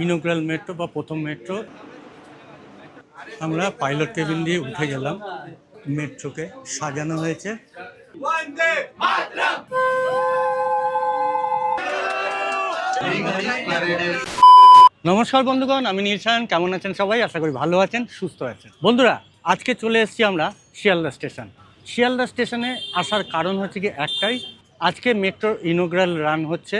Inaugural metro বা প্রথম metro. আমরা পাইলট কেবিন দিয়ে উঠে গেলাম। মেট্রোকে সাজানো হয়েছে। নমস্কার বন্ধুগণ, আমি নীলসায়ন কেমন আছেন সবাই? আশা করি ভালো আছেন, সুস্থ আছেন। বন্ধুরা, আজকে চলে এসেছি আমরা শিয়ালদা স্টেশন। শিয়ালদা স্টেশনে আসার কারণ হচ্ছে কি একটাই, আজকে মেট্রোর ইনোগ্রাল রান হচ্ছে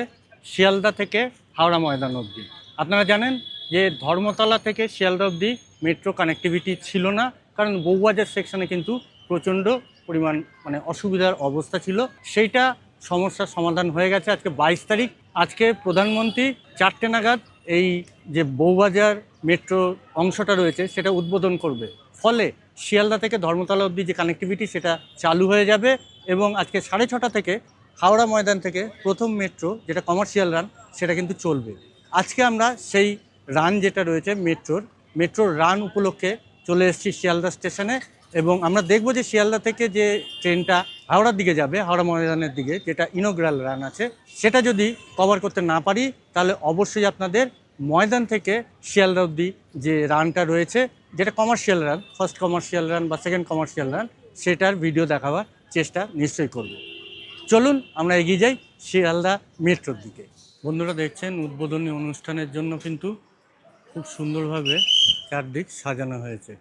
শিয়ালদা থেকে হাওড়া ময়দান অবধি। আপনারা জানেন যে ধর্মতলা থেকে শিয়ালদা অবধি মেট্রো কানেক্টিভিটি ছিল না, কারণ বৌবাজার সেকশনে কিন্তু প্রচণ্ড পরিমাণ মানে অসুবিধার অবস্থা ছিল। সেইটা সমস্যার সমাধান হয়ে গেছে আজকে বাইশ তারিখ। আজকে প্রধানমন্ত্রী চারটে নাগাদ এই যে বৌবাজার মেট্রো অংশটা রয়েছে, সেটা উদ্বোধন করবে। ফলে শিয়ালদা থেকে ধর্মতলা অবধি যে কানেক্টিভিটি সেটা চালু হয়ে যাবে এবং আজকে সাড়ে ছটা থেকে হাওড়া ময়দান থেকে প্রথম মেট্রো যেটা কমার্শিয়াল রান সেটা কিন্তু চলবে। আজকে আমরা সেই রান যেটা রয়েছে মেট্রোর মেট্রোর রান উপলক্ষে চলে এসেছি শিয়ালদা স্টেশনে এবং আমরা দেখব যে শিয়ালদা থেকে যে ট্রেনটা হাওড়ার দিকে যাবে, হাওড়া ময়দানের দিকে, যেটা ইনোগ্রাল রান আছে, সেটা যদি কভার করতে না পারি, তাহলে অবশ্যই আপনাদের ময়দান থেকে শিয়ালদা অবধি যে রানটা রয়েছে, যেটা commercial run first commercial run বা সেকেন্ড কমার্শিয়াল রান সেটার ভিডিও দেখাবার চেষ্টা নিশ্চয়ই করব। চলুন আমরা এগিয়ে যাই শিয়ালদা মেট্রোর দিকে। বন্ধুরা দেখছেন, উদ্বোধনী অনুষ্ঠানের জন্য কিন্তু খুব সুন্দরভাবে চারদিক সাজানো হয়েছে।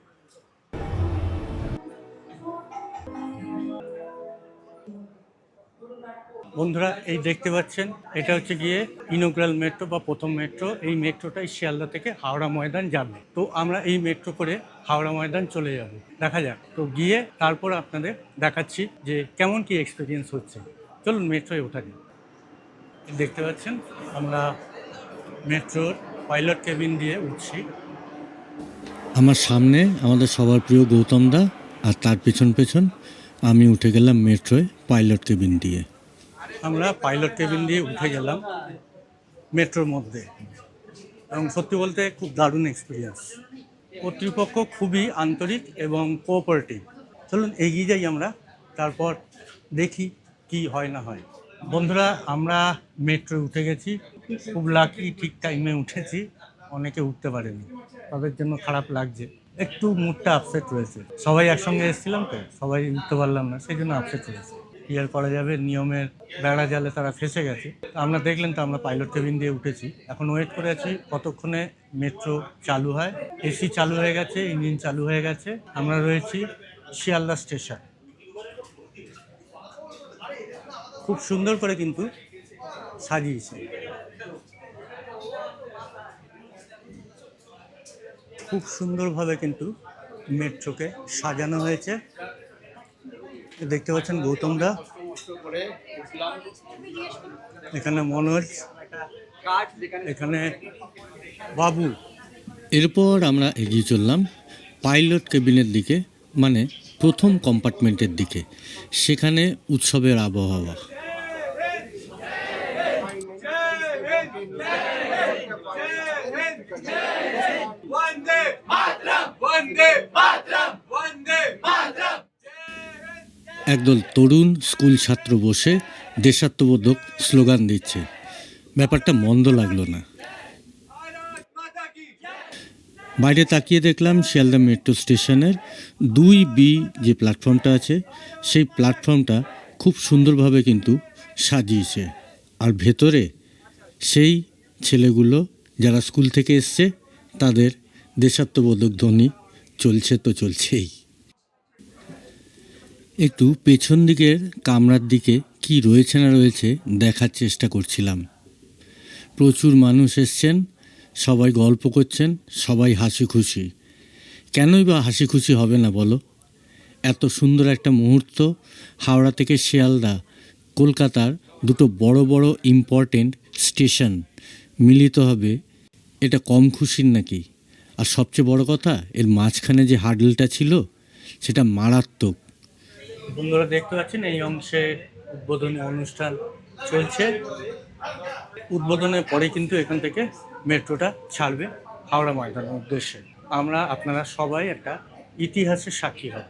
বন্ধুরা, এই দেখতে পাচ্ছেন, এটা হচ্ছে গিয়ে ইনোগ্রাল মেট্রো বা প্রথম মেট্রো। এই মেট্রোটাই শিয়ালদা থেকে হাওড়া ময়দান যাবে। তো আমরা এই মেট্রো করে হাওড়া ময়দান চলে যাব। দেখা যাক। তো গিয়ে তারপর আপনাদের দেখাচ্ছি যে কেমন কি এক্সপিরিয়েন্স হচ্ছে। চলুন মেট্রোয় ওঠা যাক। দেখতে পাচ্ছেন আমরা মেট্রোর পাইলট কেবিন দিয়ে উঠছি। আমার সামনে আমাদের সবার প্রিয় গৌতম দা আর তার পেছন পেছন আমি উঠে গেলাম মেট্রোয় পাইলট কেবিন দিয়ে। আমরা পাইলট কেবিন দিয়ে উঠে গেলাম মেট্রোর মধ্যে। এবং সত্যি বলতে খুব দারুণ এক্সপিরিয়েন্স কর্তৃপক্ষ খুবই আন্তরিক এবং কোঅপারেটিভ চলুন এগিয়ে যাই আমরা তারপর দেখি কি হয় না হয়। বন্ধুরা, আমরা মেট্রো উঠে গেছি। খুব লাকি ঠিক টাইমে উঠেছি। অনেকে উঠতে পারেনি। তাদের জন্য খারাপ লাগছে। একটু মুডটা আপসেট রয়েছে। সবাই একসঙ্গে এসেছিলাম তো? সবাই উঠতে পারলাম না, সেই জন্য আপসেট রয়েছে। কি আর করা যাবে? নিয়মের বেড়া জালে তারা ফেসে গেছে। আমরা দেখলেন তো, আমরা পাইলট কেবিন দিয়ে উঠেছি। এখন ওয়েট করে আছি কতক্ষণে মেট্রো চালু হয়। এসি চালু হয়ে গেছে ইঞ্জিন চালু হয়ে গেছে। আমরা রয়েছি শিয়ালদা স্টেশন খুব সুন্দর করে কিন্তু সাজিয়েছে। খুব সুন্দরভাবে কিন্তু মেট্রোকে সাজানো হয়েছে। দেখতে পাচ্ছেন গৌতমরা এখানে মনোজ। এখানে বাবু। এরপর আমরা এগিয়ে চললাম পাইলট কেবিনের দিকে মানে প্রথম কম্পার্টমেন্টের দিকে, সেখানে উৎসবের আবহাওয়া। একদল তরুণ স্কুল ছাত্র বসে দেশাত্মবোধক স্লোগান দিচ্ছে। ব্যাপারটা মন্দ লাগল না। বাইরে তাকিয়ে দেখলাম শিয়ালদা মেট্রো স্টেশনের দুই বি যে প্ল্যাটফর্মটা আছে, সেই প্ল্যাটফর্মটা খুব সুন্দরভাবে কিন্তু সাজিয়েছে। আর ভেতরে সেই ছেলেগুলো যারা স্কুল থেকে এসছে, তাদের দেশাত্মবোধক ধ্বনি চলছে তো চলছেই। একটু পেছন দিকের কামরার দিকে কি রয়েছে না রয়েছে দেখার চেষ্টা করছিলাম। প্রচুর মানুষ এসছেন, সবাই গল্প করছেন, সবাই হাসি খুশি। কেনই বা হাসি খুশি হবে না বলো? এত সুন্দর একটা মুহূর্ত, হাওড়া থেকে শিয়ালদা, কলকাতার দুটো বড় বড় ইম্পর্টেন্ট স্টেশন মিলিত হবে, এটা কম খুশির নাকি? আর সবচেয়ে বড় কথা, এর মাঝখানে যে হার্ডেলটা ছিল, সেটা মারাত্মক। বন্ধুরা দেখতে পাচ্ছেন, এই অংশে উদ্বোধনী অনুষ্ঠান চলছে। উদ্বোধনের পরে কিন্তু এখান থেকে মেট্রোটা ছাড়বে হাওড়া ময়দানের উদ্দেশ্যে। আমরা, আপনারা সবাই একটা ইতিহাসের সাক্ষী হব।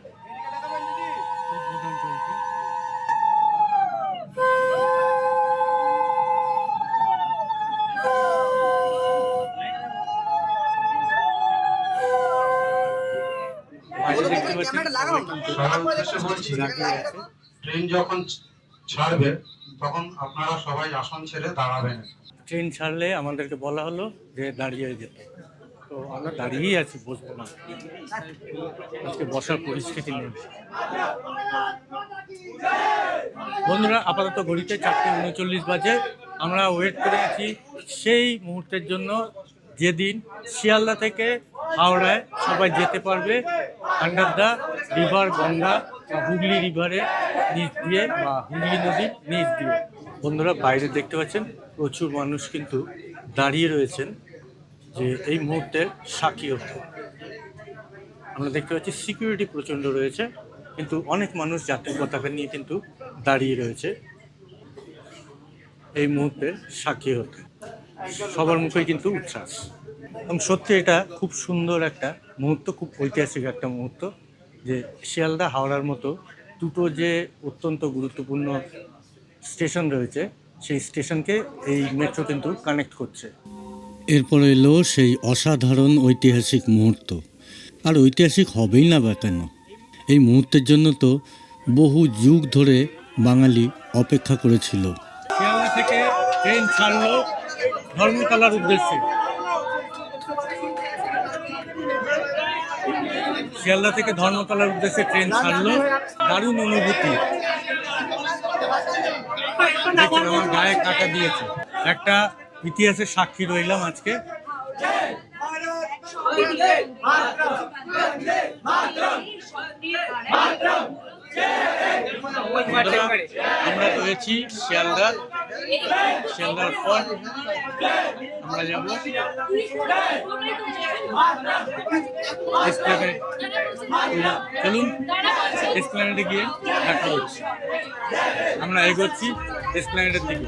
ট্রেন যখন ছাড়বে তখন আপনারা সবাই আসন ছেড়ে দাঁড়াবেন। ট্রেন ছাড়লে আমাদেরকে বলা হলো যে দাঁড়িয়ে যেতে। তো আমরা দাঁড়িয়েই আছি বসবো না। আজকে বসার পরিস্থিতি নেই। বন্ধুরা আপাতত ঘড়িতে চারটে উনচল্লিশ বাজে। আমরা ওয়েট করে আছি সেই মুহূর্তের জন্য। যেদিন শিয়ালদা থেকে হাওড়ায় সবাই যেতে পারবে under the river Ganga Hooghly রিভারের নিচ দিয়ে বা হুগলি নদীর নিচ দিয়ে। বন্ধুরা, বাইরে দেখতে পাচ্ছেন প্রচুর মানুষ কিন্তু দাঁড়িয়ে রয়েছেন যে এই মুহূর্তের সাক্ষী হতে। আমরা দেখতে পাচ্ছি সিকিউরিটি প্রচণ্ড রয়েছে, কিন্তু অনেক মানুষ জাতীয় পতাকা নিয়ে কিন্তু দাঁড়িয়ে রয়েছে। এই মুহূর্তের সাক্ষী হতে। সবার মুখে কিন্তু উচ্ছ্বাস। এবং সত্যি এটা খুব সুন্দর একটা মুহূর্ত খুব ঐতিহাসিক একটা মুহূর্ত যে শিয়ালদা হাওড়ার মতো দুটো যে অত্যন্ত গুরুত্বপূর্ণ স্টেশন রয়েছে সেই স্টেশনকে এই মেট্রো কিন্তু কানেক্ট করছে। এরপর এলো সেই অসাধারণ ঐতিহাসিক মুহূর্ত। আর ঐতিহাসিক হবেই না বা কেন? এই মুহূর্তের জন্য তো বহু যুগ ধরে বাঙালি অপেক্ষা করেছিল। শিয়ালদা থেকে ট্রেন ছাড়লো ধর্মতলার উদ্দেশ্যে। শিয়ালদা থেকে ধর্মতলার উদ্দেশ্যে ট্রেন ছাড়লো। দারুণ অনুভূতি। আমার গায়ে কাটা দিয়েছে। একটা ইতিহাসের সাক্ষী রইলাম আজকে। আমরা রয়েছি শিয়ালদা, শিয়ালদার পর। আমরা যাব চলুন এসপ্ল্যানেডে গিয়ে দেখা হচ্ছে। আমরা এগোচ্ছি এসপ্ল্যানেডের দিকে।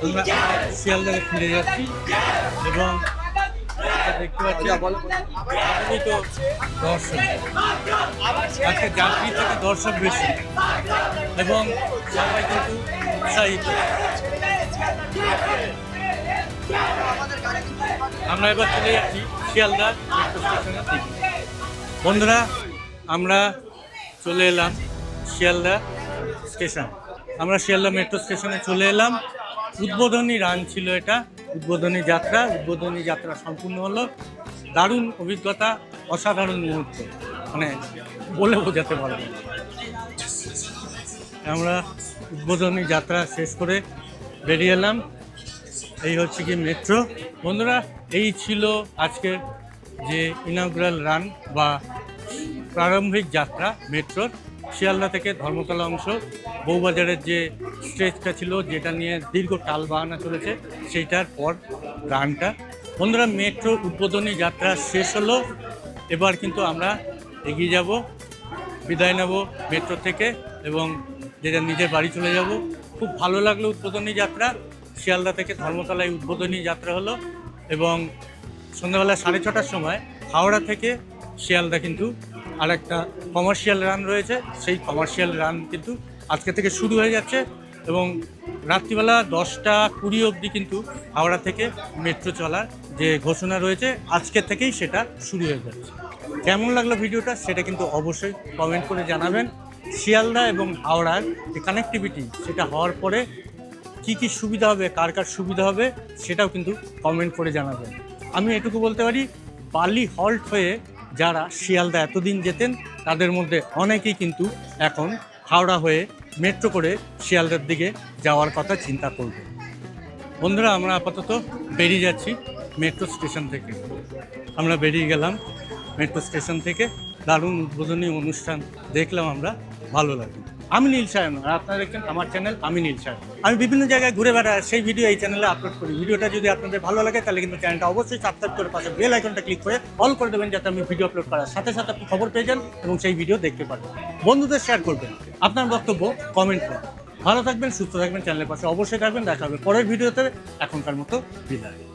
আমরা শিয়ালদাকে ফিরে যাচ্ছি এবং এটা দেখতে পাচ্ছি তো দর্শক। আজকে যাত্রী থেকে দর্শক বেশি। এবং সবাই কিন্তু উৎসাহিত। আমরা এবার চলে যাচ্ছি শিয়ালদা বন্ধুরা আমরা চলে এলাম শিয়ালদা স্টেশন আমরা শিয়ালদা মেট্রো স্টেশনে চলে এলাম। উদ্বোধনী রান ছিল এটা। উদ্বোধনী যাত্রা উদ্বোধনী যাত্রা সম্পূর্ণ হলো দারুণ অভিজ্ঞতা, অসাধারণ মুহূর্ত। মানে বলে বোঝাতে পারব। আমরা উদ্বোধনী যাত্রা শেষ করে বেরিয়ে এলাম। এই হচ্ছে কি মেট্রো বন্ধুরা, এই ছিল আজকের যে ইনাগুরাল রান বা প্রারম্ভিক যাত্রা মেট্রোর শিয়ালদা থেকে ধর্মতলা অংশ বউবাজারের যে স্ট্রেচটা ছিল, যেটা নিয়ে দীর্ঘ টাল বাহানা চলেছে, সেইটার পর গানটা বন্ধুরা, মেট্রো উদ্বোধনী যাত্রা শেষ হলো। এবার কিন্তু আমরা এগিয়ে যাব, বিদায় নেব মেট্রো থেকে এবং যেটা নিজের বাড়ি চলে যাব। খুব ভালো লাগল উদ্বোধনী যাত্রা। শিয়ালদা থেকে ধর্মতলায় উদ্বোধনী যাত্রা হলো এবং সন্ধ্যাবেলা সাড়ে ছটার সময় হাওড়া থেকে শিয়ালদা কিন্তু আর একটা কমার্শিয়াল রান রয়েছে। সেই কমার্শিয়াল রান কিন্তু আজকে থেকে শুরু হয়ে যাচ্ছে এবং রাত্রিবেলা দশটা কুড়ি অবধি কিন্তু হাওড়া থেকে মেট্রো চলার যে ঘোষণা রয়েছে, আজকে থেকেই সেটা শুরু হয়ে যাচ্ছে। কেমন লাগল ভিডিওটা সেটা কিন্তু অবশ্যই কমেন্ট করে জানাবেন। শিয়ালদা এবং হাওড়ার যে কানেক্টিভিটি সেটা হওয়ার পরে কি কি সুবিধা হবে, কার কার সুবিধা হবে, সেটাও কিন্তু কমেন্ট করে জানাবেন। আমি এটুকু বলতে পারি, বালি হল্ট হয়ে যারা শিয়ালদা এতদিন যেতেন, তাদের মধ্যে অনেকেই কিন্তু এখন হাওড়া হয়ে মেট্রো করে শিয়ালদার দিকে যাওয়ার কথা চিন্তা করবে। বন্ধুরা, আমরা আপাতত বেরিয়ে যাচ্ছি মেট্রো স্টেশন থেকে। আমরা বেরিয়ে গেলাম মেট্রো স্টেশন থেকে। দারুণ উদ্বোধনী অনুষ্ঠান দেখলাম আমরা, ভালো লাগল। আমি নীল সায়ন, আর আপনারা দেখছেন আমার চ্যানেল আমি নীল সায়ন। আমি বিভিন্ন জায়গায় ঘুরে বেড়াই, সেই ভিডিও এই চ্যানেলে আপলোড করি। ভিডিওটা যদি আপনাদের ভালো লাগে, তাহলে কিন্তু চ্যানেলটা অবশ্যই সাবস্ক্রাইব করে পাশে বেল আইকনটা ক্লিক করে অল করে দেবেন, যাতে আমি ভিডিও আপলোড করার সাথে সাথে আপনি খবর পেয়ে যান এবং সেই ভিডিও দেখতে পারবেন বন্ধুদের শেয়ার করবেন। আপনার বক্তব্য কমেন্ট করুন। ভালো থাকবেন, সুস্থ থাকবেন চ্যানেলের পাশে অবশ্যই থাকবেন। দেখা হবে পরের ভিডিওতে এখনকার মতো বিদায়।